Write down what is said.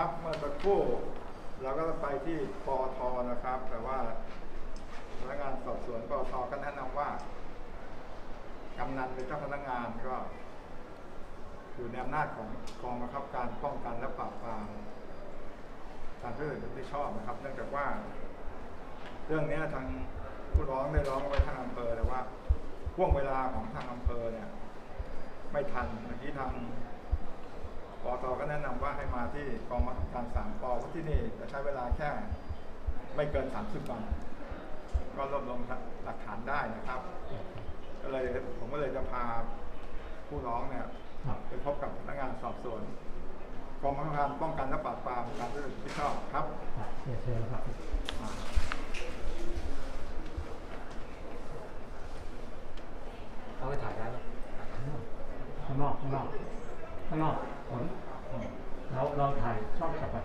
ครับเมื่อสักครู่เราก็ไปที่ปอทนะครับ แต่ว่าพนักงานสอบสวนปอทก็แนะนำว่ากำนันเป็นเจ้าพนักงานก็ อยู่ในอำนาจของกองบังคับการป้องกันและปราบปรามการทุจริตที่ชอบนะครับ เนื่องจากว่า เรื่องนี้ทางผู้ร้องได้ร้องไว้ทางอำเภอแต่ว่าห่วงเวลาของทางอำเภอเนี่ย ไม่ทันเมื่อกี้ทาง นะนำว่าให้มาที่กองบังคับการสามปอเพราะที่นี่จะใช้เวลาแค่ไม่เกิน 30วันก็รวบรวมหลักฐานได้นะครับ ก็เลยผมก็เลยจะพาผู้ร้องเนี่ยครับไปพบกับพนักงานสอบสวนกองบังคับการป้องกันและปราบปรามการทุจริตที่ชอบครับครับเดี๋ยวเชิญครับอ่าเอาไปถ่ายได้ไหมข้างนอกข้างนอกข้างนอกผล เราเราถ่ายช่องกลับไป